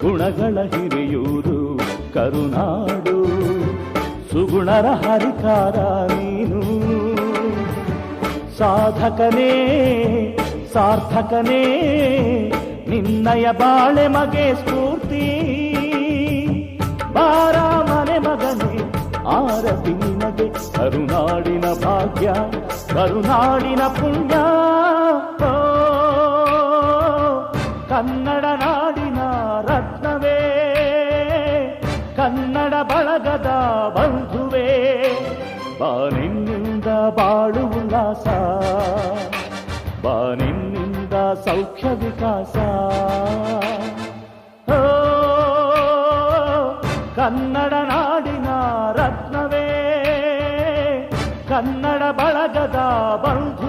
ಗುಣಗಳ ಹಿರಿಯೂರು, ಕರುನಾಡು. ಸುಗುಣರ ಹರಿಕಾರ ನೀನು. ಸಾಧಕನೇ, ಸಾರ್ಥಕನೇ, ನಿನ್ನಯ ಬಾಳೆ ಮಗೆ ಸ್ಫೂರ್ತಿ. ಬಾರ ಮನೆ ಮಗನೇ, ಆರತಿ ನಿನಗೆ ಕರುನಾಡಿನ ಭಾಗ್ಯ, ಕರುನಾಡಿನ ಪುಣ್ಯ. ಕನ್ನಡ ನಾಡಿನ ರತ್ನವೇ, ಕನ್ನಡ ಬಳಗದ ಬಂಧುವೇ ಬಾನಿನ್ನಿಂದ ಬಾಳು ಉಲ್ಲಾಸ ಬಾನಿನ್ನಿಂದ ಸೌಖ್ಯ ವಿಕಾಸ. ಕನ್ನಡ ನಾಡಿನ ರತ್ನವೇ, ಕನ್ನಡ ಬಳಗದ ಬಂಧು